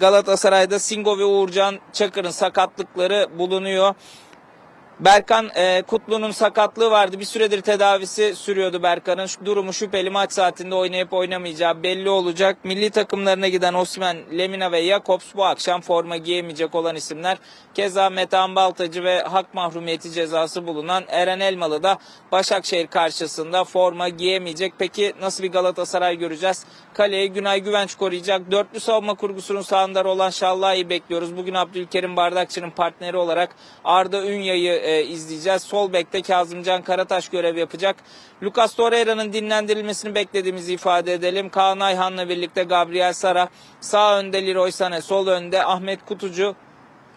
Galatasaray'da Singo ve Uğurcan Çakır'ın sakatlıkları bulunuyor. Berkan e, Kutlu'nun sakatlığı vardı. Bir süredir tedavisi sürüyordu Berkan'ın. Durumu şüpheli maç saatinde oynayıp oynamayacağı belli olacak. Milli takımlarına giden Osman, Lemina ve Jakobs bu akşam forma giyemeyecek olan isimler. Keza Metehan Baltacı ve hak mahrumiyeti cezası bulunan Eren Elmalı da Başakşehir karşısında forma giyemeyecek. Peki nasıl bir Galatasaray göreceğiz? Kaleyi Günay Güvenç koruyacak. Dörtlü savunma kurgusunun sağında olan Şallah'ı bekliyoruz. Bugün Abdülkerim Bardakçı'nın partneri olarak Arda Ünya'yı e, izleyeceğiz. Sol bekte Kazımcan Karataş görev yapacak. Lucas Torreira'nın dinlendirilmesini beklediğimizi ifade edelim. Kaan Ayhan'la birlikte Gabriel Sara. Sağ önde Leroy Sané, sol önde Ahmet Kutucu.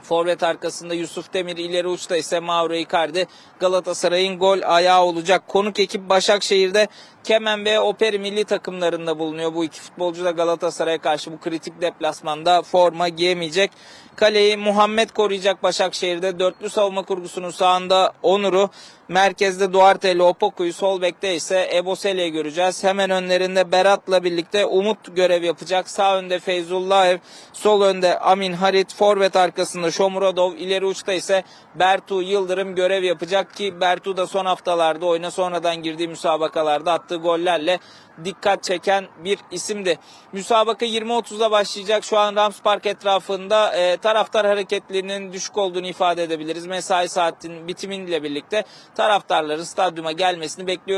Forvet arkasında Yusuf Demir, ileri uçta ise Mauro Icardi. Galatasaray'ın gol ayağı olacak. Konuk ekip Başakşehir'de Kemen ve Operi milli takımlarında bulunuyor. Bu iki futbolcu da Galatasaray'a karşı bu kritik deplasmanda forma giyemeyecek. Kaleyi Muhammed koruyacak Başakşehir'de. Dörtlü savunma kurgusunun sağında Onur'u. Merkezde Duarte ile Opoku'yu sol bekte ise Ebosele'yi göreceğiz. Hemen önlerinde Berat'la birlikte Umut görev yapacak. Sağ önde Feyzullayev, sol önde Amin Harit, forvet arkasında Shomurodov, ileri uçta ise Bertu Yıldırım görev yapacak ki Bertu da son haftalarda oyuna sonradan girdiği müsabakalarda attığı gollerle dikkat çeken bir isimdi. Müsabaka 20.30'da başlayacak. Şu an Rams Park etrafında e, taraftar hareketlerinin düşük olduğunu ifade edebiliriz. Mesai saatinin bitimiyle birlikte taraftarların stadyuma gelmesini bekliyoruz.